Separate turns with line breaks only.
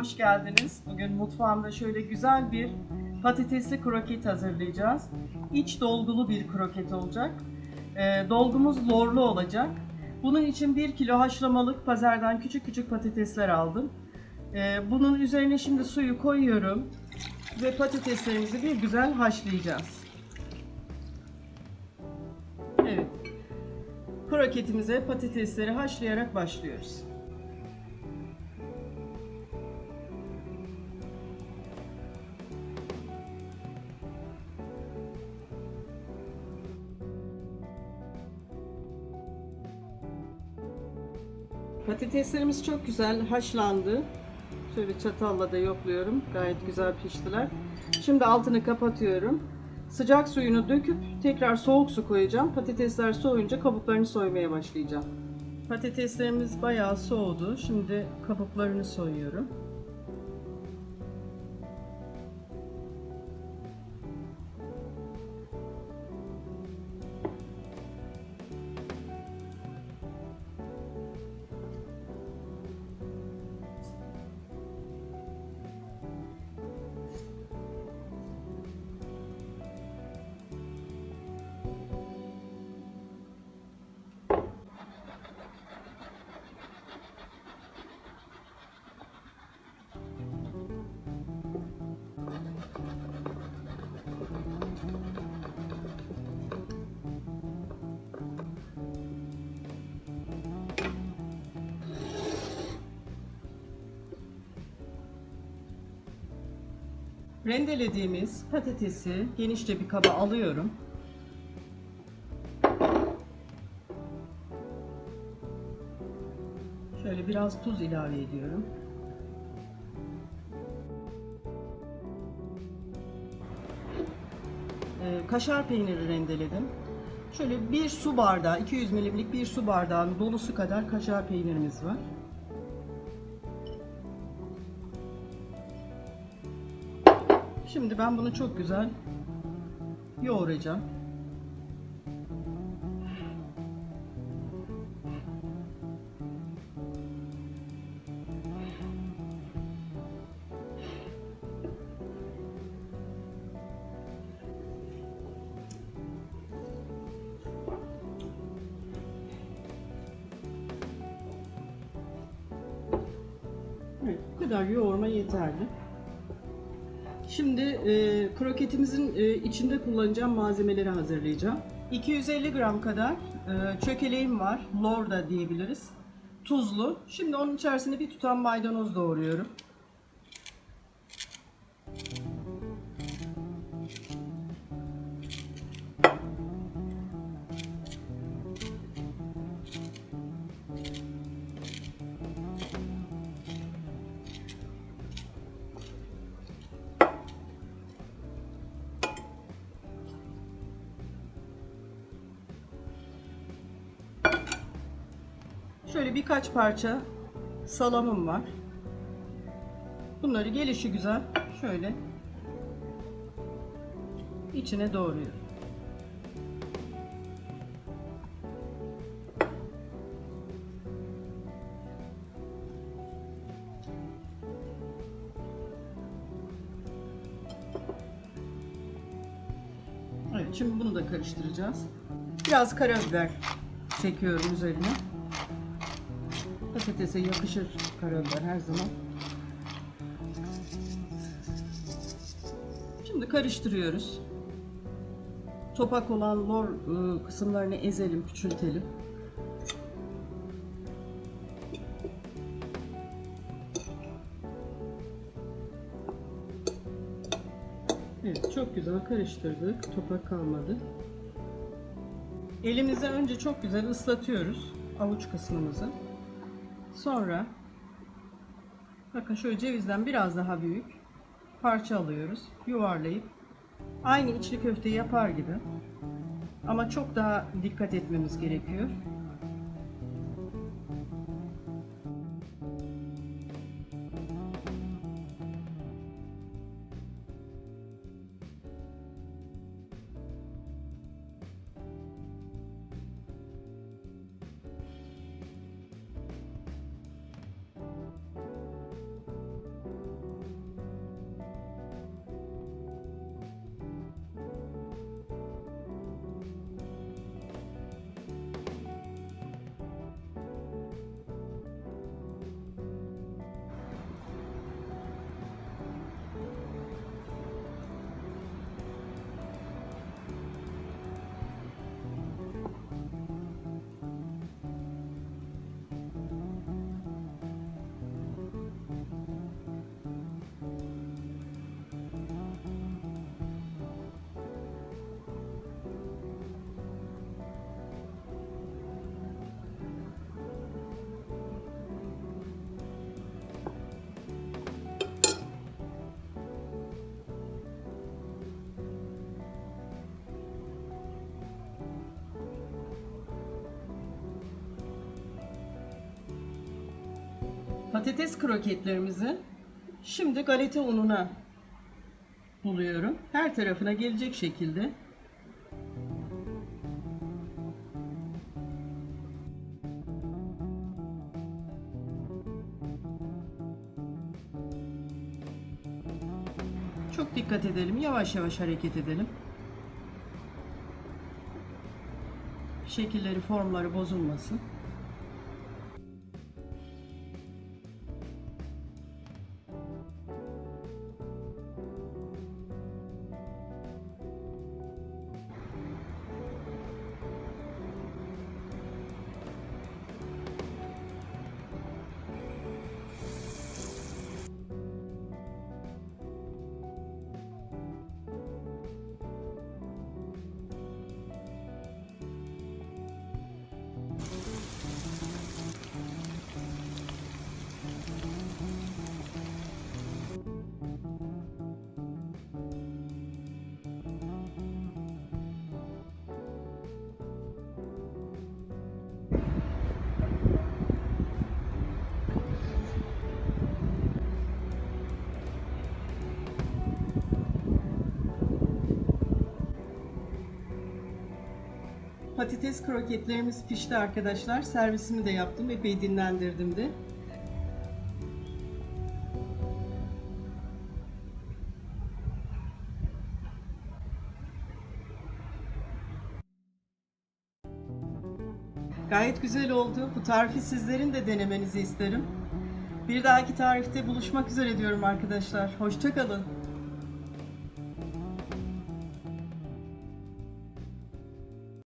hoş geldiniz. Bugün mutfağımda şöyle güzel bir patatesli kroket hazırlayacağız. İç dolgulu bir kroket olacak. Ee, dolgumuz lorlu olacak. Bunun için 1 kilo haşlamalık pazardan küçük küçük patatesler aldım. Ee, bunun üzerine şimdi suyu koyuyorum ve patateslerimizi bir güzel haşlayacağız. Evet. Kroketimize patatesleri haşlayarak başlıyoruz. Patateslerimiz çok güzel haşlandı. Şöyle çatalla da yokluyorum. Gayet güzel piştiler. Şimdi altını kapatıyorum. Sıcak suyunu döküp tekrar soğuk su koyacağım. Patatesler soğuyunca kabuklarını soymaya başlayacağım. Patateslerimiz bayağı soğudu. Şimdi kabuklarını soyuyorum. Rendelediğimiz patatesi genişçe bir kaba alıyorum. Şöyle biraz tuz ilave ediyorum. Ee, kaşar peyniri rendeledim. Şöyle bir su bardağı, 200 milimlik bir su bardağının dolusu kadar kaşar peynirimiz var. Şimdi ben bunu çok güzel yoğuracağım. Evet, bu kadar yoğurma yeterli. Şimdi e, kroketimizin e, içinde kullanacağım malzemeleri hazırlayacağım. 250 gram kadar e, çökeleğim var. Lor da diyebiliriz. Tuzlu. Şimdi onun içerisine bir tutam maydanoz doğruyorum. Şöyle birkaç parça salamım var. Bunları gelişi güzel şöyle içine doğruyorum. Şimdi bunu da karıştıracağız. Biraz karabiber çekiyorum üzerine. Patatese yakışır karabiber her zaman. Şimdi karıştırıyoruz. Topak olan lor ıı, kısımlarını ezelim, küçültelim. Evet, çok güzel karıştırdık. Topak kalmadı. Elimizi önce çok güzel ıslatıyoruz avuç kısmımızı. Sonra bakın şöyle cevizden biraz daha büyük parça alıyoruz. Yuvarlayıp aynı içli köfteyi yapar gibi ama çok daha dikkat etmemiz gerekiyor. Patates kroketlerimizi şimdi galeta ununa buluyorum. Her tarafına gelecek şekilde. Çok dikkat edelim. Yavaş yavaş hareket edelim. Şekilleri, formları bozulmasın. Patates kroketlerimiz pişti arkadaşlar. Servisimi de yaptım. Epey dinlendirdim de. Gayet güzel oldu. Bu tarifi sizlerin de denemenizi isterim. Bir dahaki tarifte buluşmak üzere diyorum arkadaşlar. Hoşçakalın.